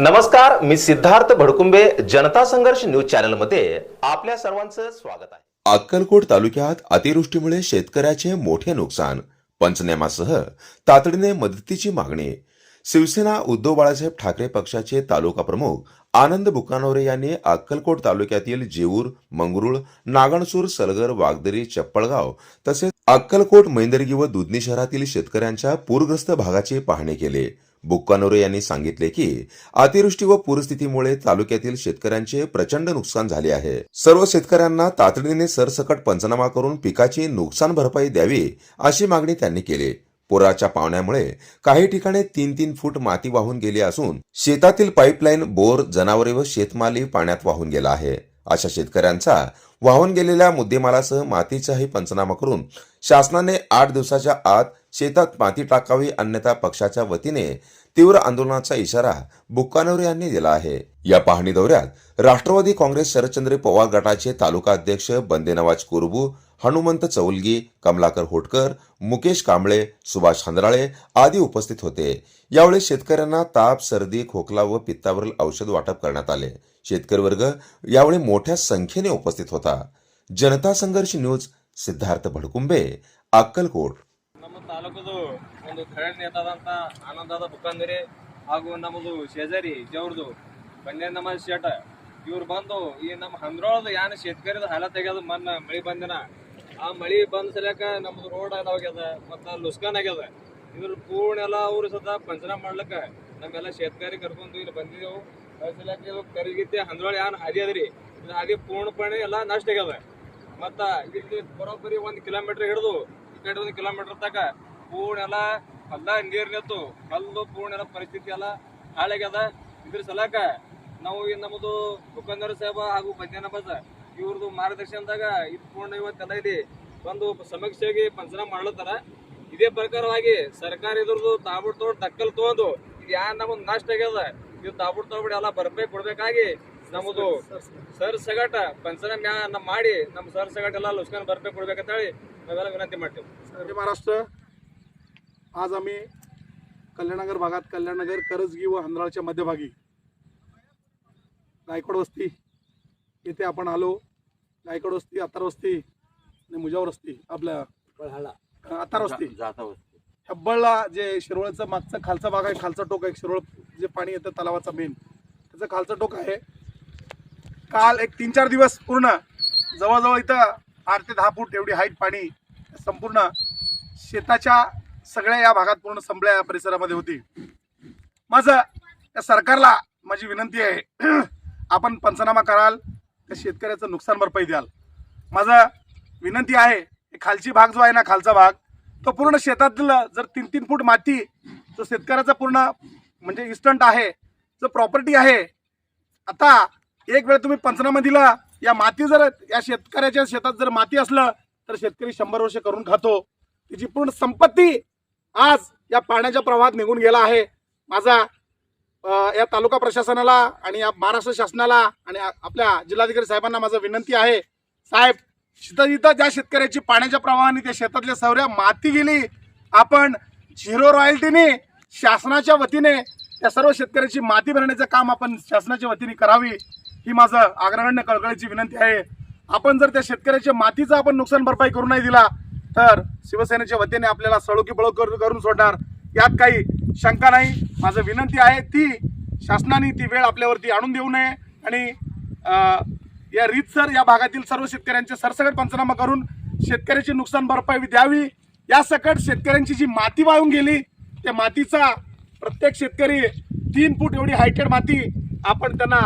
नमस्कार मी सिद्धार्थ भडकुंबे जनता संघर्ष न्यूज चॅनलमध्ये आपल्या सर्वांचं स्वागत आहे. अक्कलकोट तालुक्यात अतिवृष्टीमुळे शेतकऱ्याचे मोठे नुकसान पंचनाम्यासह तातडीने मदतीची मागणी. शिवसेना उद्धव बाळासाहेब ठाकरे पक्षाचे तालुका प्रमुख आनंद बुकानोरे यांनी अक्कलकोट तालुक्यातील जेऊर मंगरुळ नागणसूर सलगर वागदरी चप्पळगाव तसेच अक्कलकोट मैंदर्गी व दुधनी शहरातील शेतकऱ्यांच्या पूरग्रस्त भागाची पाहणी केली. बुक्कानोरे यांनी सांगितले की अतिवृष्टी व पूरस्थितीमुळे तालुक्यातील शेतकऱ्यांचे प्रचंड नुकसान झाले आहे. सर्व शेतकऱ्यांना तातडीने सरसकट पंचनामा करून पिकाची नुकसान भरपाई द्यावी अशी मागणी त्यांनी केली. पुराच्या पावण्यामुळे काही ठिकाणी तीन तीन फूट माती वाहून गेली असून शेतातील पाईपलाईन बोर जनावरे व शेतमाली पाण्यात वाहून गेला आहे. अशा शेतकऱ्यांचा वाहून गेलेल्या मुद्देमालासह मातीचाही पंचनामा करून शासनाने आठ दिवसाच्या आत शेतात माती टाकावी अन्यथा पक्षाच्या वतीने तीव्र आंदोलनाचा इशारा बुक्कानवरे यांनी दिला आहे. या पाहणी दौऱ्यात राष्ट्रवादी काँग्रेस शरदचंद्र पवार गटाचे तालुका अध्यक्ष बंदेनवाज कुरबू हनुमंत चौलगी कमलाकर होटकर मुकेश कांबळे सुभाष हंदराळे आदी उपस्थित होते. यावेळी शेतकऱ्यांना ताप सर्दी खोकला व पित्तावरील औषध वाटप करण्यात आले. शेतकरी वर्ग यावेळी मोठ्या संख्येने उपस्थित होता. जनता संघर्ष न्यूज सिद्धार्थ भडकुंबे अक्कलकोट. ತಾಲೂಕದು ಒಂದು ಥರ್ಡ್ ನೇತಾದಂತ ಆನಂದಾದ ಬುಕ್ಕಂದಿರಿ ಹಾಗೂ ನಮ್ಮದು ಶೇಜಾರಿ, ಜವ್ರದು ಕನ್ಯಾ ನಮ್ಮ ಶೇಟ, ಇವ್ರು ಬಂದು ಈ ನಮ್ಮ ಹಂದ್ರೋಳದ ಏನು ಶೇತ್ಕರಿದ ಹಾಲ ತೆಗ್ಯದ ಮೊನ್ನೆ ಮಳಿ ಬಂದಿನ. ಆ ಮಳಿ ಬಂದ ಸಲಕ ನಮ್ದು ರೋಡ್ ಎಲ್ಲ ಹೋಗ್ಯದ ಮತ್ತು ಲುಸ್ಕಾನ್ ಆಗ್ಯದ. ಇದ್ರ ಪೂರ್ಣ ಎಲ್ಲ ಅವ್ರು ಸದ ಪಂಚನ ಮಾಡ್ಲಕ್ಕ ನಮ್ಮೆಲ್ಲ ಶೇತ್ಕಾರಿ ಕರ್ಕೊಂಡು ಇಲ್ಲಿ ಬಂದಿದ್ದೆವು. ಸಲಕ ಇದು ಕರಿಗಿತ್ತೆ ಹಂದ್ರೋಳ ಏನು ಹಾದಿ ಅದ್ರಿ. ಇದು ಹಾದಿ ಪೂರ್ಣಪಣೆ ಎಲ್ಲ ನಷ್ಟ ಆಗ್ಯದ. ಮತ್ತು ಇಲ್ಲಿ ಬರೋಬ್ಬರಿ ಒಂದು ಕಿಲೋಮೀಟರ್ ಹಿಡಿದು ಒಂದು ಕಿಲೋಮೀಟರ್ ತಕ ಪೂರ್ಣ ಎಲ್ಲ ಹೊಲ್ದಾಗ ನೀರ್ ನಿಂತು ಕಲ್ಲು ಪೂರ್ಣ ಎಲ್ಲ ಪರಿಸ್ಥಿತಿ ಎಲ್ಲ ಹಾಳಾಗ್ಯದ. ಇದ್ರ ಸಲಕ ನಾವು ಈ ನಮ್ಮದು ದುಕಾನ್ದಾರ ಸಾಹೇಬ ಹಾಗೂ ಬಂಜಾನ ಬಸ ಇವ್ರದ್ದು ಮಾರ್ಗದರ್ಶನದಾಗ ಇದು ಪೂರ್ಣ ಇವತ್ತೆಲ್ಲ ಇಲ್ಲಿ ಒಂದು ಸಮೀಕ್ಷೆಗೆ ಪಂಚನ ಮಾಡ್ಲತ್ತಾರ. ಇದೇ ಪ್ರಕಾರವಾಗಿ ಸರ್ಕಾರ ಇದ್ರದ್ದು ತಾಬುಡ್ ತೋಡ್ ದಕ್ಕಲ್ ತಗೊಂಡು ಇದು ಯಾ ನಮ್ಮದು ನಷ್ಟ ಆಗ್ಯದ ಇದು ತಾಬುಡ್ ತಗೊಬಿಡಿ ಎಲ್ಲ ಬರ್ಪೇ ಕೊಡ್ಬೇಕಾಗಿ ನಮ್ಮದು ಸರ್ ಸಗಟ ಪಂಚನ ಮ್ಯಾ ನಮ್ ಮಾಡಿ ನಮ್ಮ ಸರ್ ಸಗಟ ಎಲ್ಲ ಲುಸ್ಕಾನ್ ಬರ್ಪೇ ಕೊಡ್ಬೇಕಂತ ಹೇಳಿ नव्याला विनंती महाराष्ट्र आज आम्ही कल्याणनगर भागात कल्याणनगर करजगी व हंदराळच्या मध्यभागी गायकवाड वस्ती येथे आपण आलो. गायकवाड वस्ती आतार वस्ती आणि मुजावर वस्ती आपल्या आतार वस्ती. हब्बळला जे शिरवळचं मागचा खालचा भाग आहे खालचा टोक आहे शिरवळ जे पाणी येतं तलावाचा मेन त्याचं खालचं टोक आहे. काल एक तीन चार दिवस पूर्ण जवळजवळ इथं आठ ते दहा फूट एवढी हाईट पाणी संपूर्ण शेताच्या सगळ्या या भागात पूर्ण संपल्या या परिसरामध्ये होती. माझं या सरकारला माझी विनंती आहे आपण पंचनामा कराल त्या शेतकऱ्याचं नुकसान भरपाई द्याल. माझं विनंती आहे खालची भाग जो आहे ना खालचा भाग तो पूर्ण शेतातील जर तीन तीन फूट माती जो शेतकऱ्याचा पूर्ण म्हणजे इस्टंट आहे जो प्रॉपर्टी आहे आता एक वेळ तुम्ही पंचनामा दिला या माती जर या शेतकऱ्याच्या शेतात जर माती असलं तर शेतकरी शंभर वर्ष करून खातो. तिची पूर्ण संपत्ती आज या पाण्याच्या प्रवाहात निघून गेला आहे. माझा या तालुका प्रशासनाला आणि या महाराष्ट्र शासनाला आणि आपल्या जिल्हाधिकारी साहेबांना माझं विनंती आहे. साहेब जिथं जिथं ज्या शेतकऱ्याची पाण्याच्या प्रवाहाने त्या शेतातल्या सवऱ्या माती गेली आपण झिरो रॉयल्टीने शासनाच्या वतीने त्या सर्व शेतकऱ्याची माती भरण्याचं काम आपण शासनाच्या वतीने करावी. ही माझं आग्रहण्य कळकळीची विनंती आहे. आपण जर त्या शेतकऱ्याच्या मातीचं आपण नुकसान भरपाई करू नाही दिला तर शिवसेनेच्या वतीने आपल्याला सळोकी बळो करून सोडणार. यात काही शंका नाही. माझं विनंती आहे ती शासनाने ती वेळ आपल्यावरती आणून देऊ नये आणि या रीतसर या भागातील सर्व शेतकऱ्यांचे सरसकट पंचनामा करून शेतकऱ्याची नुकसान भरपाई द्यावी. या सकट शेतकऱ्यांची जी माती वाळून गेली त्या मातीचा प्रत्येक शेतकरी तीन फूट एवढी हायटेड माती आपण त्यांना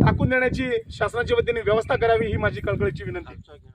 टाकून देण्याची शासनाच्या वतीने व्यवस्था करावी ही माझी कळकळीची विनंती आहे.